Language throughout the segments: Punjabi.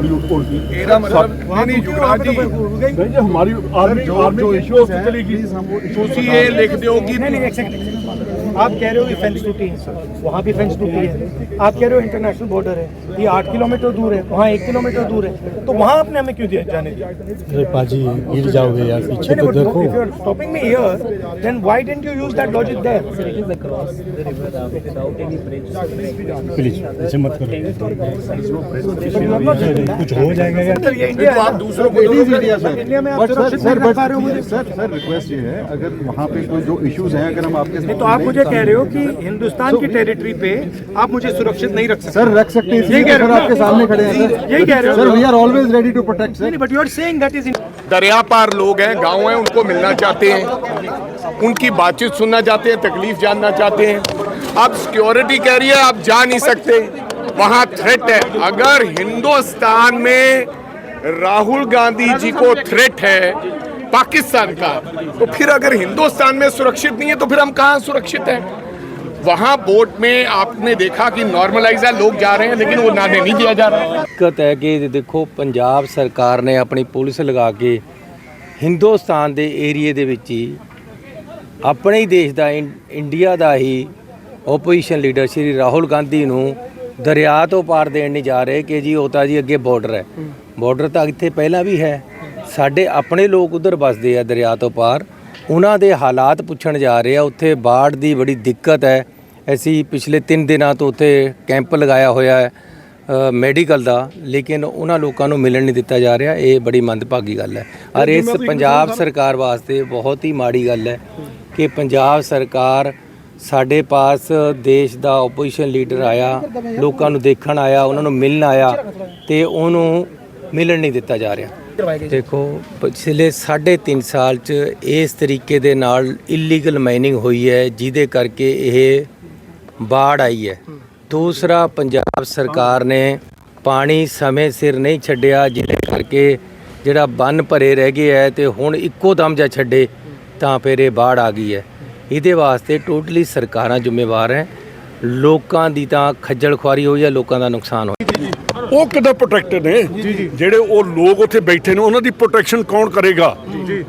बड़ी उड़ती ਇਹਦਾ ਮਤਲਬ ਨਹੀਂ ਨਹੀਂ ਯੁਵਰਾਜ ਜੀ नहीं जी हमारी आर्मी आर्मी की इशू से चलेगी ਤੁਸੀਂ ਇਹ ਲਿਖ ਦਿਓ ਕਿ आप कह रहे हो कि फेंस टूटी है वहाँ भी फेंस टूटी है. आप कह रहे हो इंटरनेशनल बॉर्डर है. ये आठ किलोमीटर दूर है वहाँ एक किलोमीटर दूर है. तो वहाँ आपने हमें क्यों दिया जाने दिया? अरे पाजी गिर जाओगे यार पीछे तो देखो. me here then why didn't you use that logic there? Please ऐसे मत करो. कुछ हो जाएगा यार ये इंडिया तो आप दूसरों को. इंडिया में आप मुझे सर सर रिक्वेस्ट ये है अगर वहाँ पे कोई जो इश्यूज़ हैं अगर हम आपके तो आप मुझे कह रहे हो कि हिंदुस्तान की टेरिटरी पे आप मुझे सुरक्षित नहीं रख सकते। सर रख सकते हैं यही कह रहे हो आपके सामने खड़े हैं यही कह रहे हो sir we are always ready to protect sir but you are saying that is दरिया पार लोग हैं गाँव हैं उनको मिलना चाहते हैं। उनकी बातचीत सुनना चाहते हैं तकलीफ़ जानना चाहते हैं। आप सिक्योरिटी कह रही है आप जा नहीं सकते। वहाँ थ्रेट है। अगर हिंदुस्तान में राहुल गांधी जी को थ्रेट है पाकिस्तान का तो फिर अगर हिंदुस्तान में सुरक्षित नहीं है तो फिर हम कहाँ सुरक्षित हैं वहां बोट में आपने देखा कि नॉर्मलाइज है लोग जा रहे हैं लेकिन वो नाने नहीं दिया जा रहा है ਦਿੱਕਤ ਹੈ ਕਿ ਦੇਖੋ ਪੰਜਾਬ ਸਰਕਾਰ ਨੇ ਆਪਣੀ ਪੁਲਿਸ ਲਗਾ ਕੇ ਹਿੰਦੁਸਤਾਨ ਦੇ ਏਰੀਏ ਦੇ ਵਿੱਚ ਹੀ ਆਪਣੇ ਹੀ ਦੇਸ਼ ਦਾ ਇੰ- ਇੰਡੀਆ ਦਾ ਹੀ ਓਪੋਜੀਸ਼ਨ ਲੀਡਰ ਸ਼੍ਰੀ ਰਾਹੁਲ ਗਾਂਧੀ ਨੂੰ ਦਰਿਆ ਤੋਂ ਪਾਰ ਦੇਣ ਨਹੀਂ ਜਾ ਰਹੇ ਕਿ ਜੀ ਉਹ ਤਾਂ ਜੀ ਅੱਗੇ ਬਾਰਡਰ ਹੈ ਬਾਰਡਰ ਤਾਂ ਇੱਥੇ ਪਹਿਲਾਂ ਵੀ ਹੈ ਸਾਡੇ ਆਪਣੇ ਲੋਕ ਉਧਰ ਵੱਸਦੇ ਆ ਦਰਿਆ ਤੋਂ ਪਾਰ। ਉਹਨਾਂ ਦੇ ਹਾਲਾਤ ਪੁੱਛਣ ਜਾ ਰਹੇ ਆ। ਉੱਥੇ ਬਾੜ ਦੀ ਬੜੀ ਦਿੱਕਤ ਹੈ। ਅਸੀਂ ਪਿਛਲੇ 3 ਦਿਨਾਂ ਤੋਂ ਉੱਥੇ ਕੈਂਪ ਲਗਾਇਆ ਹੋਇਆ ਹੈ ਮੈਡੀਕਲ ਦਾ ਲੇਕਿਨ ਉਹਨਾਂ ਲੋਕਾਂ ਨੂੰ ਮਿਲਣ ਨਹੀਂ ਦਿੱਤਾ ਜਾ ਰਿਹਾ। ਇਹ ਬੜੀ ਮੰਦਭਾਗੀ ਗੱਲ ਹੈ। ਔਰ ਇਸ ਪੰਜਾਬ ਸਰਕਾਰ ਵਾਸਤੇ ਬਹੁਤ ਹੀ ਮਾੜੀ ਗੱਲ ਹੈ ਕਿ ਪੰਜਾਬ ਸਰਕਾਰ ਸਾਡੇ ਪਾਸ ਦੇਸ਼ ਦਾ ਆਪੋਜੀਸ਼ਨ ਲੀਡਰ ਆਇਆ ਲੋਕਾਂ ਨੂੰ ਦੇਖਣ ਆਇਆ ਉਹਨਾਂ ਨੂੰ ਮਿਲਣ ਆਇਆ ਤੇ ਉਹਨੂੰ ਮਿਲਣ ਨਹੀਂ ਦਿੱਤਾ ਜਾ ਰਿਹਾ। ਦੇਖੋ ਪਿਛਲੇ 3.5 ਸਾਲ ਚ ਇਸ ਤਰੀਕੇ ਦੇ ਨਾਲ ਇਲੀਗਲ ਮਾਈਨਿੰਗ ਹੋਈ ਹੈ ਜਿਹਦੇ ਕਰਕੇ ਇਹ ਬਾੜ ਆਈ ਹੈ। ਦੂਸਰਾ ਪੰਜਾਬ ਸਰਕਾਰ ਨੇ ਪਾਣੀ ਸਮੇਂ ਸਿਰ ਨਹੀਂ ਛੱਡਿਆ ਜਿਹਦੇ ਕਰਕੇ ਜਿਹੜਾ ਬੰਨ ਭਰੇ ਰਹਿ ਗਏ ਹੈ ਤੇ ਹੁਣ ਇੱਕੋ ਦਮ ਜਾ ਛੱਡੇ ਤਾਂ ਫਿਰ ਇਹ ਬਾੜ ਆ ਗਈ ਹੈ। ਇਹਦੇ ਵਾਸਤੇ ਟੋਟਲੀ ਸਰਕਾਰਾਂ ਜ਼ਿੰਮੇਵਾਰ ਹੈ। ਲੋਕਾਂ ਦੀ ਤਾਂ ਖੱਜਲ ਖੁਆਰੀ ਹੋਈ ਹੈ ਲੋਕਾਂ ਦਾ ਨੁਕਸਾਨ ਹੋਇਆ। ਉਹ ਕਿੱਦਾਂ ਪ੍ਰੋਟੈਕਟਡ ਨੇ? ਜਿਹੜੇ ਉਹ ਲੋਕ ਉੱਥੇ ਬੈਠੇ ਨੇ ਉਹਨਾਂ ਦੀ ਪ੍ਰੋਟੈਕਸ਼ਨ ਕੌਣ ਕਰੇਗਾ? ਜੀ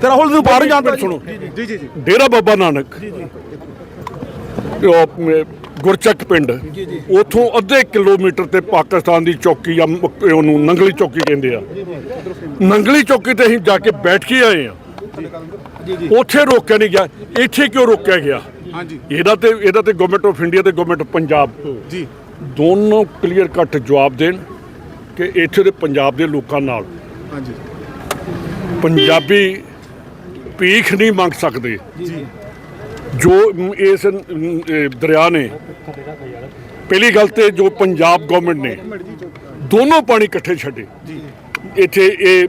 ਤੇ ਰਾਹੁਲ ਨੂੰ ਬਾਹਰ ਜਾਣ ਤੇ ਸੁਣੋ। ਜੀ ਜੀ ਡੇਰਾ ਬਾਬਾ ਨਾਨਕ। ਉਹ ਆਪਣੇ ਗੁਰਚੱਕ ਪਿੰਡ। ਉਥੋਂ ਅੱਧੇ ਕਿਲੋਮੀਟਰ ਤੇ ਪਾਕਿਸਤਾਨ ਦੀ ਚੌਕੀ ਆ ਉਹਨੂੰ ਨੰਗਲੀ ਚੌਕੀ ਕਹਿੰਦੇ ਆ। ਨੰਗਲੀ ਚੌਕੀ ਤੇ ਅਸੀਂ ਜਾ ਕੇ ਬੈਠ ਕੇ ਆਏ ਆ। ਉੱਥੇ ਰੋਕਿਆ ਨਹੀਂ ਗਿਆ। ਇੱਥੇ ਕਿਉਂ ਰੋਕਿਆ ਗਿਆ? ਹਾਂਜੀ। ਇਹਦਾ ਤੇ ਇਹਦਾ ਤੇ ਗਵਰਨਮੈਂਟ ਆਫ ਇੰਡੀਆ ਤੇ ਗਵਰਨਮੈਂਟ ਆਫ ਪੰਜਾਬ। ਜੀ। ਦੋਨੋਂ ਕਲੀਅਰ ਕੱਟ ਜਵਾਬ ਦੇਣ ਕਿ ਇੱਥੇ ਦੇ ਪੰਜਾਬ ਦੇ ਲੋਕਾਂ ਨਾਲ ਹਾਂਜੀ। ਪੰਜਾਬੀ ਭੀਖ ਨਹੀਂ ਮੰਗ ਸਕਦੇ। ਜੀ ਇਸ ਦਰਿਆ ਨੇ ਪਹਿਲੀ ਗੱਲ ਤੇ ਜੋ ਪੰਜਾਬ ਗਵਰਨਮੈਂਟ ਨੇ ਦੋਨੋਂ ਪਾਣੀ ਇਕੱਠੇ ਛੱਡੇ। ਇੱਥੇ ਇਹ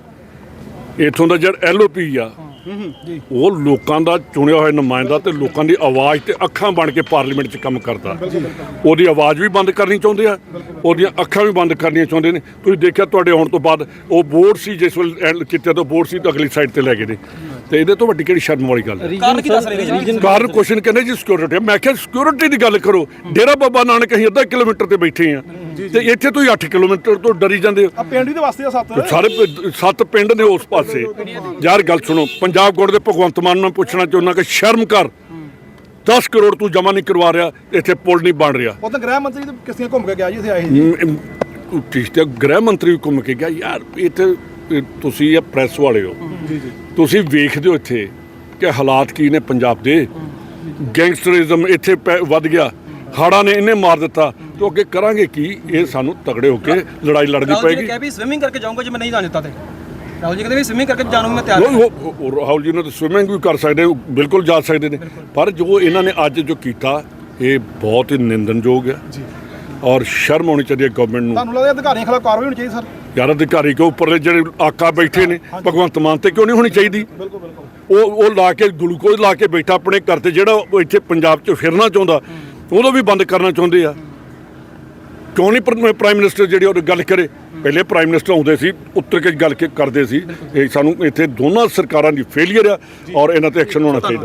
ਇਥੋਂ ਦਾ ਜਿਹੜਾ ਐਲਓਪੀ ਆ ਉਹ ਲੋਕਾਂ ਦਾ ਚੁਣਿਆ ਹੋਇਆ ਨੁਮਾਇੰਦਾ ਤੇ ਲੋਕਾਂ ਦੀ ਆਵਾਜ਼ ਤੇ ਅੱਖਾਂ ਬਣ ਕੇ ਪਾਰਲੀਮੈਂਟ 'ਚ ਕੰਮ ਕਰਦਾ। ਉਹਦੀ ਆਵਾਜ਼ ਵੀ ਬੰਦ ਕਰਨੀ ਚਾਹੁੰਦੇ ਆ ਉਹਦੀਆਂ ਅੱਖਾਂ ਵੀ ਬੰਦ ਕਰਨੀਆਂ ਚਾਹੁੰਦੇ ਨੇ। ਤੁਸੀਂ ਦੇਖਿਆ ਤੁਹਾਡੇ ਆਉਣ ਤੋਂ ਬਾਅਦ ਉਹ ਬੋਰਡ ਸੀ ਜਿਸ ਵੇਲੇ ਕੀਤਾ ਤਾਂ ਬੋਰਡ ਸੀ ਤਾਂ ਅਗਲੀ ਸਾਈਡ ਤੇ ਲੈ ਗਏ ਨੇ। ਤੇ ਇਹਦੇ ਤੋਂ ਵੱਡੀ ਕਿਹੜੀ ਸ਼ਰਮ ਵਾਲੀ ਗੱਲ ਹੈ? ਕਾਰਨ ਕੀ ਦੱਸ ਰਹੇ ਜੀ? ਕਾਰਨ ਕੁਐਸਚਨ ਕਹਿੰਦੇ ਜੀ ਸਿਕਿਉਰਿਟੀ ਮੈਂ ਕਿਹਾ ਸਿਕਿਉਰਿਟੀ ਦੀ ਗੱਲ ਕਰੋ। ਡੇਰਾ ਬਾਬਾ ਨਾਨਕ ਅਸੀਂ ਅੱਧਾ ਕਿਲੋਮੀਟਰ ਤੇ ਬੈਠੇ ਆ ਤੇ ਇੱਥੇ ਤੁਸੀਂ 8 ਕਿਲੋਮੀਟਰ ਤੋਂ ਡਰੀ ਜਾਂਦੇ ਹੋ। ਪਿੰਡ ਹੀ ਦੇ ਵਾਸਤੇ ਆ ਸੱਤ। ਸਾਰੇ ਪ- ਸੱਤ ਪਿੰਡ ਨੇ ਉਸ ਪਾਸੇ। ਯਾਰ ਗੱਲ ਸੁਣੋ ਪੰਜਾਬ ਗੋੜ ਦੇ ਭਗਵੰਤ ਮਾਨ ਨੂੰ ਪੁੱਛਣਾ ਚਾਹੁੰਦਾ ਕਿ ਸ਼ਰਮ ਕਰ। 10 ਕਰੋੜ ਤੂੰ ਜਮਾ ਨਹੀਂ ਕਰਵਾ ਰਿਹਾ ਇੱਥੇ ਪੁਲ ਨਹੀਂ ਬਣ ਰਿਹਾ। ਉਹ ਤਾਂ ਗ੍ਰਹਿ ਮੰਤਰੀ ਤੇ ਕਿਸਤੀਆਂ ਘੁੰਮ ਕੇ ਗਿਆ ਜੀ ਇੱਥੇ ਆਏ ਸੀ? ਮ- ਪਿਛਤੇ ਗ੍ਰਹਿ ਮੰਤਰੀ ਵੀ ਘੁੰਮ ਕੇ ਗਿਆ। ਯਾਰ ਇਹ ਤੇ ਇਹ ਤੁਸੀਂ ਇਹ ਪ੍ਰੈਸ ਵਾਲੇ ਹੋ। ਤੁਸੀਂ ਵੇਖਦੇ ਹੋ ਇੱਥੇ ਕਿ ਹਾਲਾਤ ਕੀ ਨੇ ਪੰਜਾਬ ਦੇ। ਗੈਂਗਸਟਰਿਜ਼ਮ ਇੱਥੇ ਵੱਧ ਗਿਆ। ਹਾੜਾ ਨੇ ਇਹਨੇ ਮਾਰ ਦਿੱਤਾ। ਤੇ ਅੱਗੇ ਕਰਾਂਗੇ ਕੀ? ਇਹ ਸਾਨੂੰ ਤਗੜੇ ਹੋ ਕੇ ਲੜਾਈ ਲੜਨੀ ਜੀ ਪਏਗੀ। ਕਿਹਾ ਵੀ ਸਵਿਮਿੰਗ ਕਰਕੇ ਜਾਊਂਗਾ ਜੇ ਮੈਂ ਨਹੀਂ ਜਾਣ ਦਿੱਤਾ ਤੇ। ਰਾਹੁਲ ਜੀ ਕਹਿੰਦੇ ਵੀ ਸਵਿਮਿੰਗ ਕਰਕੇ ਜਾਣ ਮੈਂ ਤਿਆਰ ਹਾਂ। ਰਾਹੁਲ ਜੀ ਨੇ ਤਾਂ ਸਵਿਮਿੰਗ ਵੀ ਕਰ ਸਕਦੇ ਬਿਲਕੁਲ ਜਾ ਸਕਦੇ ਨੇ। ਪਰ ਜੋ ਇਹਨਾਂ ਨੇ ਅੱਜ ਜੋ ਕੀਤਾ ਇਹ ਬਹੁਤ ਹੀ ਨਿੰਦਨਯੋਗ ਹੈ। ਔਰ ਸ਼ਰਮ ਆਉਣੀ ਚਾਹੀਦੀ ਹੈ ਗਵਰਨਮੈਂਟ ਨੂੰ। ਤੁਹਾਨੂੰ ਲੱਗਦਾ ਅਧਿਕਾਰੀਆਂ ਖਿਲਾਫ ਕਾਰਵਾਈ ਹੋਣੀ ਚਾਹੀਦੀ ਸਰ? ਯਾਰ ਅਧਿਕਾਰੀ ਕੇ ਉੱਪਰਲੇ ਜਿਹੜੇ ਆਕਾ ਬੈਠੇ ਨੇ ਭਗਵੰਤ ਮਾਨ ਤੇ ਕਿਉਂ ਨਹੀਂ ਹੋਣੀ ਚਾਹੀਦੀ? ਉਹ ਉਹ ਲਾ ਕੇ ਗਲੂਕੋਜ਼ ਲਾ ਕੇ ਬੈਠਾ ਆਪਣੇ ਘਰ ਤੇ ਜਿਹੜਾ ਉਹ ਇੱਥੇ ਪੰਜਾਬ 'ਚ ਫਿਰਨਾ ਚਾਹੁੰਦਾ ਉਹਦੋਂ ਵੀ ਬੰਦ ਕਰਨਾ ਚਾਹੁੰਦੇ ਆ। ਕਿਉਂ ਨਹੀਂ ਪ੍ਰ- ਪ੍ਰਾਈਮ ਮਿਨਿਸਟਰ ਜਿਹੜੀ ਉਹ ਗੱਲ ਕਰੇ? ਪਹਿਲੇ ਪ੍ਰਾਈਮ ਮਿਨਿਸਟਰ ਆਉਂਦੇ ਸੀ ਉੱਤਰ ਕੇ ਗੱਲ ਕੇ ਕਰਦੇ ਸੀ ਇਹ ਸਾਨੂੰ ਇੱਥੇ ਦੋਨਾਂ ਸਰਕਾਰਾਂ ਦੀ ਫੇਲਿਅਰ ਆ ਔਰ ਇਹਨਾਂ ਤੇ ਐਕਸ਼ਨ ਹੋਣਾ ਚਾਹੀਦਾ।